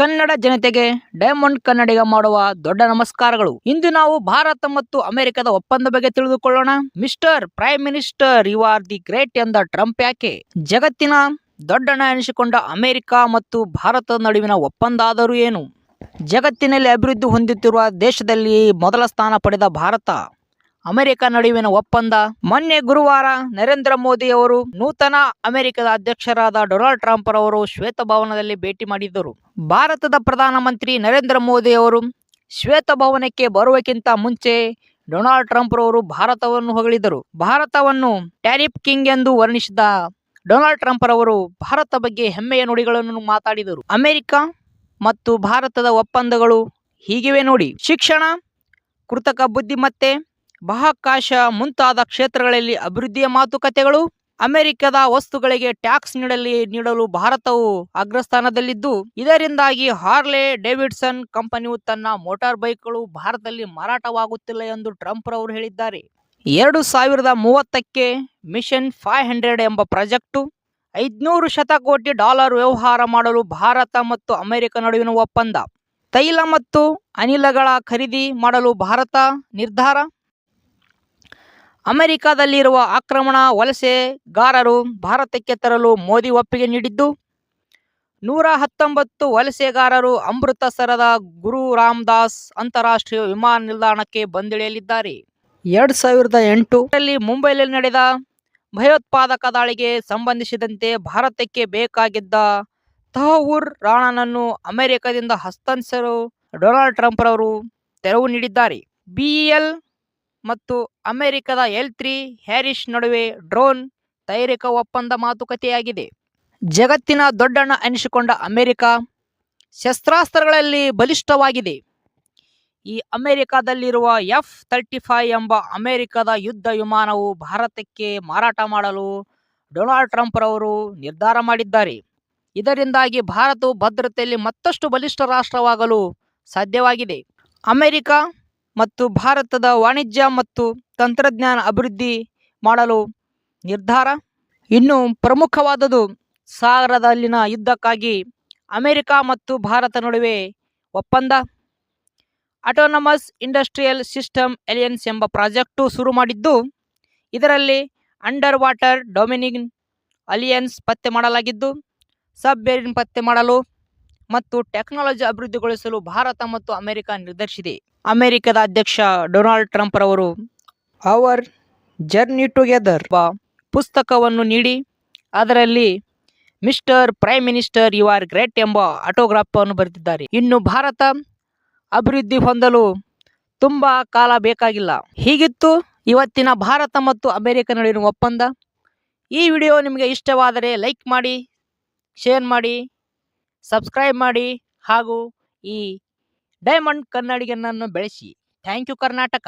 ಕನ್ನಡ ಜನತೆಗೆ ಡೈಮಂಡ್ ಕನ್ನಡಿಗ ಮಾಡುವ ದೊಡ್ಡ ನಮಸ್ಕಾರಗಳು. ಇಂದು ನಾವು ಭಾರತ ಮತ್ತು ಅಮೆರಿಕದ ಒಪ್ಪಂದ ಬಗ್ಗೆ ತಿಳಿದುಕೊಳ್ಳೋಣ. Mister prime minister, you are the great ಎಂದ ಟ್ರಂಪ್ ಯಾಕೆ? ಜಗತ್ತಿನ ದೊಡ್ಡಣ ಎನಿಸಿಕೊಂಡ ಅಮೆರಿಕ ಮತ್ತು ಭಾರತದ ನಡುವಿನ ಒಪ್ಪಂದ ಆದರೂ ಏನು? ಜಗತ್ತಿನಲ್ಲಿ ಅಭಿವೃದ್ಧಿ ಹೊಂದುತ್ತಿರುವ ದೇಶದಲ್ಲಿ ಮೊದಲ ಸ್ಥಾನ ಪಡೆದ ಭಾರತ. ಅಮೆರಿಕ ನಡುವಿನ ಒಪ್ಪಂದ. ಮೊನ್ನೆ ಗುರುವಾರ ನರೇಂದ್ರ ಮೋದಿ ಅವರು ನೂತನ ಅಮೆರಿಕದ ಅಧ್ಯಕ್ಷರಾದ ಡೊನಾಲ್ಡ್ ಟ್ರಂಪ್ ರವರು ಶ್ವೇತಭವನದಲ್ಲಿ ಭೇಟಿ ಮಾಡಿದ್ದರು. ಭಾರತದ ಪ್ರಧಾನಮಂತ್ರಿ ನರೇಂದ್ರ ಮೋದಿ ಅವರು ಶ್ವೇತಭವನಕ್ಕೆ ಬರುವಕ್ಕಿಂತ ಮುಂಚೆ ಡೊನಾಲ್ಡ್ ಟ್ರಂಪ್ ಅವರು ಭಾರತವನ್ನು ಹೊಗಳಿದರು. ಭಾರತವನ್ನು ಟ್ಯಾರಿಫ್ ಕಿಂಗ್ ಎಂದು ವರ್ಣಿಸಿದ ಡೊನಾಲ್ಡ್ ಟ್ರಂಪ್ ಅವರು ಭಾರತ ಬಗ್ಗೆ ಹೆಮ್ಮೆಯ ನುಡಿಗಳನ್ನು ಮಾತಾಡಿದರು. ಅಮೆರಿಕ ಮತ್ತು ಭಾರತದ ಒಪ್ಪಂದಗಳು ಹೀಗಿವೆ ನೋಡಿ. ಶಿಕ್ಷಣ, ಕೃತಕ ಬುದ್ಧಿಮತ್ತೆ ಬಾಹ್ಯಾಕಾಶ ಮುಂತಾದ ಕ್ಷೇತ್ರಗಳಲ್ಲಿ ಅಭಿವೃದ್ಧಿಯ ಮಾತುಕತೆಗಳು, ಅಮೆರಿಕದ ವಸ್ತುಗಳಿಗೆ ಟ್ಯಾಕ್ಸ್ ನೀಡಲಿ, ನೀಡಲು ಭಾರತವು ಅಗ್ರಸ್ಥಾನದಲ್ಲಿದ್ದು, ಇದರಿಂದಾಗಿ ಹಾರ್ಲೆ ಡೇವಿಡ್ಸನ್ ಕಂಪನಿಯು ತನ್ನ ಮೋಟಾರ್ ಬೈಕ್ಗಳು ಭಾರತದಲ್ಲಿ ಮಾರಾಟವಾಗುತ್ತಿಲ್ಲ ಎಂದು ಟ್ರಂಪ್ ರವರು ಹೇಳಿದ್ದಾರೆ. ಎರಡು ಸಾವಿರದ ಮೂವತ್ತಕ್ಕೆ ಮಿಷನ್ ಫೈವ್ ಹಂಡ್ರೆಡ್ ಎಂಬ ಪ್ರಾಜೆಕ್ಟು ಐದುನೂರು ಶತಕೋಟಿ ಡಾಲರ್ ವ್ಯವಹಾರ ಮಾಡಲು ಭಾರತ ಮತ್ತು ಅಮೆರಿಕ ನಡುವಿನ ಒಪ್ಪಂದ. ತೈಲ ಮತ್ತು ಅನಿಲಗಳ ಖರೀದಿ ಮಾಡಲು ಭಾರತ ನಿರ್ಧಾರ? ಅಮೆರಿಕದಲ್ಲಿರುವ ಆಕ್ರಮಣ ವಲಸೆಗಾರರು ಭಾರತಕ್ಕೆ ತರಲು ಮೋದಿ ಒಪ್ಪಿಗೆ ನೀಡಿದ್ದು ನೂರ ಹತ್ತೊಂಬತ್ತು ವಲಸೆಗಾರರು ಅಮೃತಸರದ ಗುರು ರಾಮದಾಸ್ ಅಂತಾರಾಷ್ಟ್ರೀಯ ವಿಮಾನ ನಿಲ್ದಾಣಕ್ಕೆ ಬಂದಿಳಿಯಲಿದ್ದಾರೆ. ಎರಡ್ ಸಾವಿರದ ಎಂಟರಲ್ಲಿ ಮುಂಬೈನಲ್ಲಿ ನಡೆದ ಭಯೋತ್ಪಾದಕ ದಾಳಿಗೆ ಸಂಬಂಧಿಸಿದಂತೆ ಭಾರತಕ್ಕೆ ಬೇಕಾಗಿದ್ದ ತಹವೂರ್ ರಾಣನನ್ನು ಅಮೆರಿಕದಿಂದ ಹಸ್ತಾಂತರಿಸಲು ಡೊನಾಲ್ಡ್ ಟ್ರಂಪ್ ರವರು ತೆರವು ನೀಡಿದ್ದಾರೆ. ಬಿಇಎಲ್ ಮತ್ತು ಅಮೆರಿಕದ ಎಲ್ ತ್ರೀ ಹ್ಯಾರಿಸ್ ನಡುವೆ ಡ್ರೋನ್ ತಯಾರಿಕಾ ಒಪ್ಪಂದ ಮಾತುಕತೆಯಾಗಿದೆ. ಜಗತ್ತಿನ ದೊಡ್ಡಣ್ಣ ಎನಿಸಿಕೊಂಡ ಅಮೆರಿಕ ಶಸ್ತ್ರಾಸ್ತ್ರಗಳಲ್ಲಿ ಬಲಿಷ್ಠವಾಗಿದೆ. ಈ ಅಮೆರಿಕದಲ್ಲಿರುವ ಎಫ್ ತರ್ಟಿ ಫೈವ್ ಎಂಬ ಅಮೆರಿಕದ ಯುದ್ಧ ವಿಮಾನವು ಭಾರತಕ್ಕೆ ಮಾರಾಟ ಮಾಡಲು ಡೊನಾಲ್ಡ್ ಟ್ರಂಪ್ ರವರು ನಿರ್ಧಾರ ಮಾಡಿದ್ದಾರೆ. ಇದರಿಂದಾಗಿ ಭಾರತವು ಭದ್ರತೆಯಲ್ಲಿ ಮತ್ತಷ್ಟು ಬಲಿಷ್ಠ ರಾಷ್ಟ್ರವಾಗಲು ಸಾಧ್ಯವಾಗಿದೆ. ಅಮೆರಿಕ ಮತ್ತು ಭಾರತದ ವಾಣಿಜ್ಯ ಮತ್ತು ತಂತ್ರಜ್ಞಾನ ಅಭಿವೃದ್ಧಿ ಮಾಡಲು ನಿರ್ಧಾರ? ಇನ್ನು ಪ್ರಮುಖವಾದದು ಸಾಗರದಲ್ಲಿನ ಯುದ್ಧಕ್ಕಾಗಿ ಅಮೆರಿಕ ಮತ್ತು ಭಾರತ ನಡುವೆ ಒಪ್ಪಂದ. ಆಟೋನಮಸ್ ಇಂಡಸ್ಟ್ರಿಯಲ್ ಸಿಸ್ಟಮ್ ಎಲಿಯನ್ಸ್ ಎಂಬ ಪ್ರಾಜೆಕ್ಟು ಶುರು ಮಾಡಿದ್ದು, ಇದರಲ್ಲಿ ಅಂಡರ್ ವಾಟರ್ ಡೊಮಿನಿನ್ ಅಲಿಯನ್ಸ್ ಪತ್ತೆ ಮಾಡಲಾಗಿದ್ದು ಸಬ್ಮೆರಿನ್ ಪತ್ತೆ ಮಾಡಲು ಮತ್ತು ಟೆಕ್ನಾಲಜಿ ಅಭಿವೃದ್ಧಿಗೊಳಿಸಲು ಭಾರತ ಮತ್ತು ಅಮೆರಿಕ ನಿರ್ಧರಿಸಿದೆ. ಅಮೆರಿಕದ ಅಧ್ಯಕ್ಷ ಡೊನಾಲ್ಡ್ ಟ್ರಂಪ್ ರವರು ಅವರ್ ಜರ್ನಿ ಟುಗೆದರ್ ಪುಸ್ತಕವನ್ನು ನೀಡಿ, ಅದರಲ್ಲಿ mister prime minister you are great ಎಂಬ ಆಟೋಗ್ರಾಫನ್ನು ಬರೆದಿದ್ದಾರೆ. ಇನ್ನು ಭಾರತ ಅಭಿವೃದ್ಧಿ ಹೊಂದಲು ತುಂಬ ಕಾಲ ಬೇಕಾಗಿಲ್ಲ. ಹೀಗಿತ್ತು, ಇವತ್ತಿನ ಭಾರತ ಮತ್ತು ಅಮೆರಿಕ ನಡುವಿನ ಒಪ್ಪಂದ. ಈ ವಿಡಿಯೋ ನಿಮಗೆ ಇಷ್ಟವಾದರೆ ಲೈಕ್ ಮಾಡಿ, ಶೇರ್ ಮಾಡಿ. ಸಬ್ಸ್ಕ್ರೈಬ್ ಮಾಡಿ ಹಾಗೂ ಈ ಡೈಮಂಡ್ ಕನ್ನಡಿಗನನ್ನು ಬೆಳೆಸಿ. Thank you Karnataka.